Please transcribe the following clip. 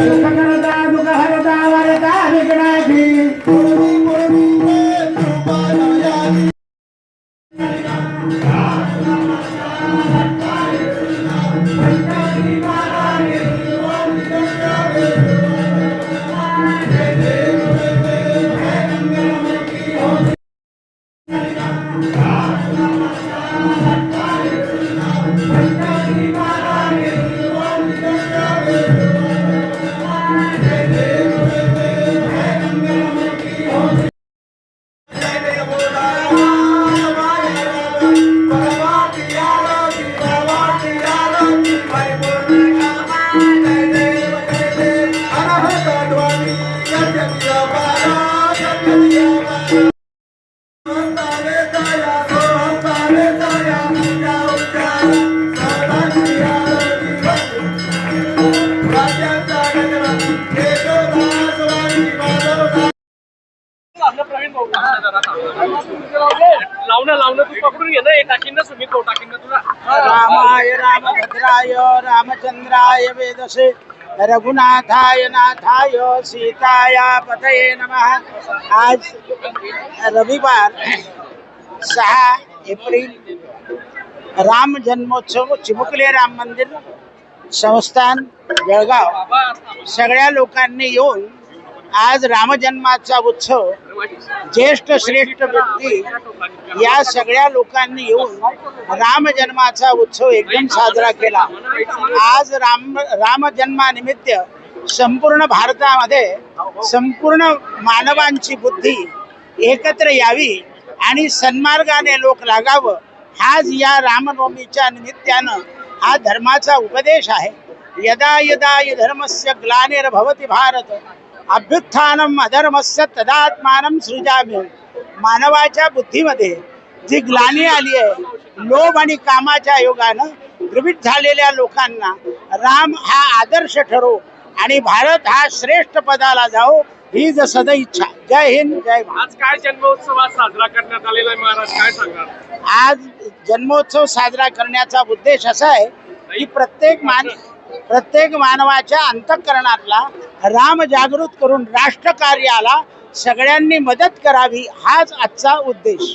সেখানে लावणं लावणं तू पकडून घे ना. हे टाकीन ना सुमित भाऊ टाकीन ना तुला. रामाय रामभद्राय रामचंद्राय वेदसे रघुनाथाय नाथाय सीताया पतये नमः। आज रविवार सहा एप्रिल राम जन्मोत्सव चिमुकले राम मंदिर। संस्थान जळगाव. सगळ्या लोकांनी येऊन आज रामजन्माचा उत्सव ज्येष्ठ श्रेष्ठ व्यक्ती या सगळ्या लोकांनी येऊन रामजन्माचा उत्सव एकदम साजरा केला. आज राम रामजन्मानिमित्त संपूर्ण भारतामध्ये संपूर्ण मानवांची बुद्धी एकत्र यावी आणि सन्मार्गाने लोक लागावं. हाच या रामनवमीच्या निमित्तानं हा धर्माचा उपदेश आहे. यदा यदा हि धर्मस्य ग्लानिर्भवति भारत अभ्युत्थानम अधर्मस्य तदात्मानं सृजाम्य मानवाच्या बुद्धीमध्ये जी ग्लानी आली आहे लोभ आणि कामाच्या योगानं द्रवित झालेल्या लोकांना राम हा आदर्श ठरो आणि भारत हा श्रेष्ठ पदाला जाओ ही ज सद इच्छा. जय हिंद जय भारत. आज काय जन्मोत्सव आज साजरा करण्यात आलेला आहे महाराज? काय सांगाल? आज जन्मोत्सव साजरा करण्याचा उद्देश असा आहे की प्रत्येक मान प्रत्येक मानवाच्या अंतःकरणातला राम जागृत करून राष्ट्रकार्याला सगळ्यांनी मदत करावी हाच आजचा उद्देश.